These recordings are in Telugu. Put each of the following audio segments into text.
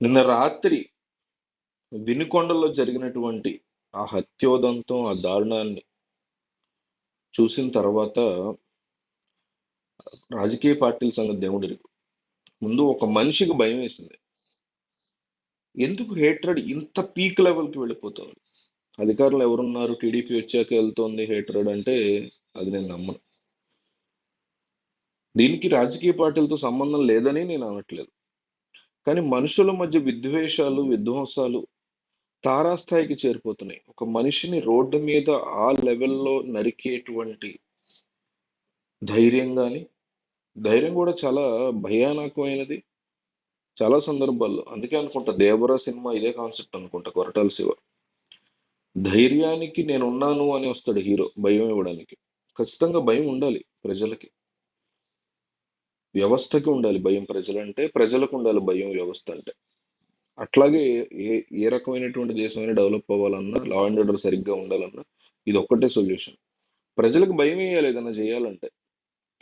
నిన్న రాత్రి వినుకొండలో జరిగినటువంటి ఆ హత్యోదంతం ఆ దారుణాన్ని చూసిన తర్వాత రాజకీయ పార్టీల సంగతి దేవుడి ముందు ఒక మనిషికి భయం వేసింది. ఎందుకు హేట్రెడ్ ఇంత పీక్ లెవెల్కి వెళ్ళిపోతుంది? అధికారులు ఎవరున్నారు? టీడీపీ వచ్చాక వెళ్తోంది హేట్రడ్ అంటే అది నేను నమ్మను. దీనికి రాజకీయ పార్టీలతో సంబంధం లేదని నేను అనట్లేదు. కానీ మనుషుల మధ్య విద్వేషాలు విధ్వంసాలు తారాస్థాయికి చేరిపోతున్నాయి. ఒక మనిషిని రోడ్డు మీద ఆ లెవెల్లో నరికేటువంటి ధైర్యం కానీ ధైర్యం కూడా చాలా భయానకమైనది చాలా సందర్భాల్లో. అందుకే అనుకుంటా దేవరా సినిమా ఇదే కాన్సెప్ట్ అనుకుంటా కొరటాల శివ. ధైర్యానికి నేను ఉన్నాను అని వస్తాడు హీరో భయం ఇవ్వడానికి. ఖచ్చితంగా భయం ఉండాలి ప్రజలకి. వ్యవస్థకి ఉండాలి. భయం ప్రజలంటే ప్రజలకు ఉండాలి భయం వ్యవస్థ అంటే. అట్లాగే ఏ ఏ రకమైనటువంటి దేశమైనా డెవలప్ అవ్వాలన్నా లా అండ్ ఆర్డర్ సరిగ్గా ఉండాలన్నా ఇది ఒక్కటే సొల్యూషన్. ప్రజలకు భయం వేయాలి ఏదైనా చేయాలంటే.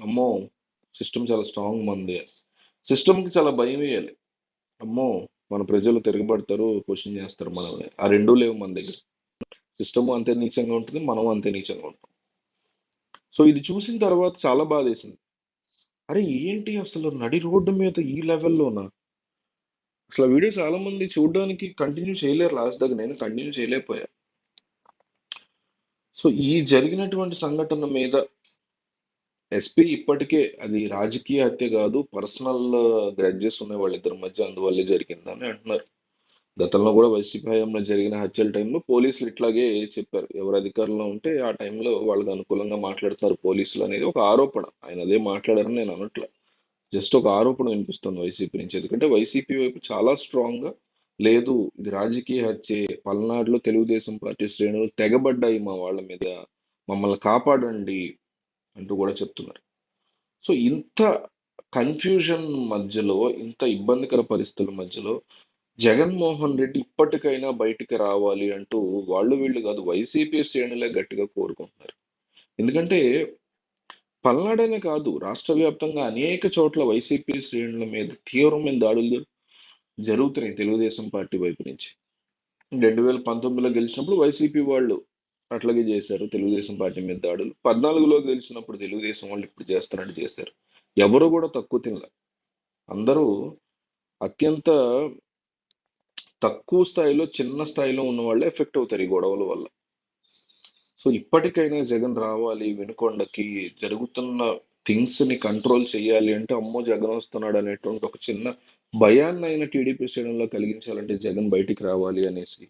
అమ్మో సిస్టమ్ చాలా స్ట్రాంగ్ మంది. సిస్టమ్కి చాలా భయం వేయాలి. అమ్మో మన ప్రజలు తిరగబడతారు క్వశ్చన్ చేస్తారు మనల్ని. ఆ రెండూ లేవు మన దగ్గర. సిస్టమ్ అంతే నీచంగా ఉంటుంది మనం అంతే నీచంగా ఉంటాం. సో ఇది చూసిన తర్వాత చాలా బాధ వేసింది అరే ఏంటి అసలు నడి రోడ్డు మీద ఈ లెవెల్లోనా? అసలు వీడియో చాలా మంది చూడడానికి కంటిన్యూ చేయలేరు. లాస్ట్ దగ్గర నేను కంటిన్యూ చేయలేకపోయా. సో ఈ జరిగినటువంటి సంఘటన మీద ఎస్పీ ఇప్పటికే అది రాజకీయ హత్య కాదు పర్సనల్ గ్రడ్జెస్ ఉన్నాయి వాళ్ళిద్దరి మధ్య అందువల్లే జరిగిందని అంటున్నారు. గతంలో కూడా వైసీపీ హయాంలో జరిగిన హత్యల టైంలో పోలీసులు ఇట్లాగే చెప్పారు. ఎవరు అధికారంలో ఉంటే ఆ టైంలో వాళ్ళకి అనుకూలంగా మాట్లాడతారు పోలీసులు అనేది ఒక ఆరోపణ. ఆయన అదే మాట్లాడారని నేను అనట్లే. జస్ట్ ఒక ఆరోపణ వినిపిస్తుంది వైసీపీ నుంచి. ఎందుకంటే వైసీపీ వైపు చాలా స్ట్రాంగ్గా లేదు ఇది రాజకీయ హత్యే పల్నాడులో తెలుగుదేశం పార్టీ శ్రేణులు తెగబడ్డాయి మా వాళ్ళ మీద మమ్మల్ని కాపాడండి అంటూ కూడా చెప్తున్నారు. సో ఇంత కన్ఫ్యూజన్ మధ్యలో ఇంత ఇబ్బందికర పరిస్థితుల మధ్యలో జగన్మోహన్ రెడ్డి ఇప్పటికైనా బయటికి రావాలి అంటూ వాళ్ళు వీళ్ళు కాదు వైసీపీ శ్రేణులే గట్టిగా కోరుకుంటున్నారు. ఎందుకంటే పల్నాడనే కాదు రాష్ట్ర వ్యాప్తంగా అనేక చోట్ల వైసీపీ శ్రేణుల మీద తీవ్రమైన దాడులు జరుగుతున్నాయి తెలుగుదేశం పార్టీ వైపు నుంచి. రెండు వేల పంతొమ్మిదిలో గెలిచినప్పుడు వైసీపీ వాళ్ళు అట్లాగే చేశారు తెలుగుదేశం పార్టీ మీద దాడులు. పద్నాలుగులో గెలిచినప్పుడు తెలుగుదేశం వాళ్ళు ఇప్పుడు చేస్తారంటే చేశారు. ఎవరు కూడా తక్కువ తినలే. అందరూ అత్యంత తక్కువ స్థాయిలో చిన్న స్థాయిలో ఉన్న వాళ్ళే ఎఫెక్ట్ అవుతారు ఈ గొడవల వల్ల. సో ఇప్పటికైనా జగన్ రావాలి వినుకొండకి జరుగుతున్న థింగ్స్ని కంట్రోల్ చేయాలి అంటే అమ్మో జగన్ వస్తున్నాడు అనేటువంటి ఒక చిన్న భయాన్ని అయిన టీడీపీ శ్రేణుల్లో కలిగించాలంటే జగన్ బయటికి రావాలి అనేసి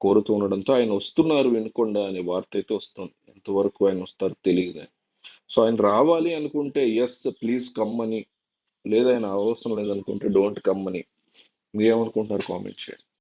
కోరుతూ ఉండడంతో ఆయన వస్తున్నారు వినుకొండ అనే వార్త అయితే వస్తుంది. ఎంతవరకు ఆయన వస్తారు తెలియదు. సో ఆయన రావాలి అనుకుంటే ఎస్ ప్లీజ్ కమ్మని లేదా ఆయన అవసరం లేదనుకుంటే డోంట్ కమ్మని మీరేమనుకుంటున్నారు కామెంట్ చేయండి.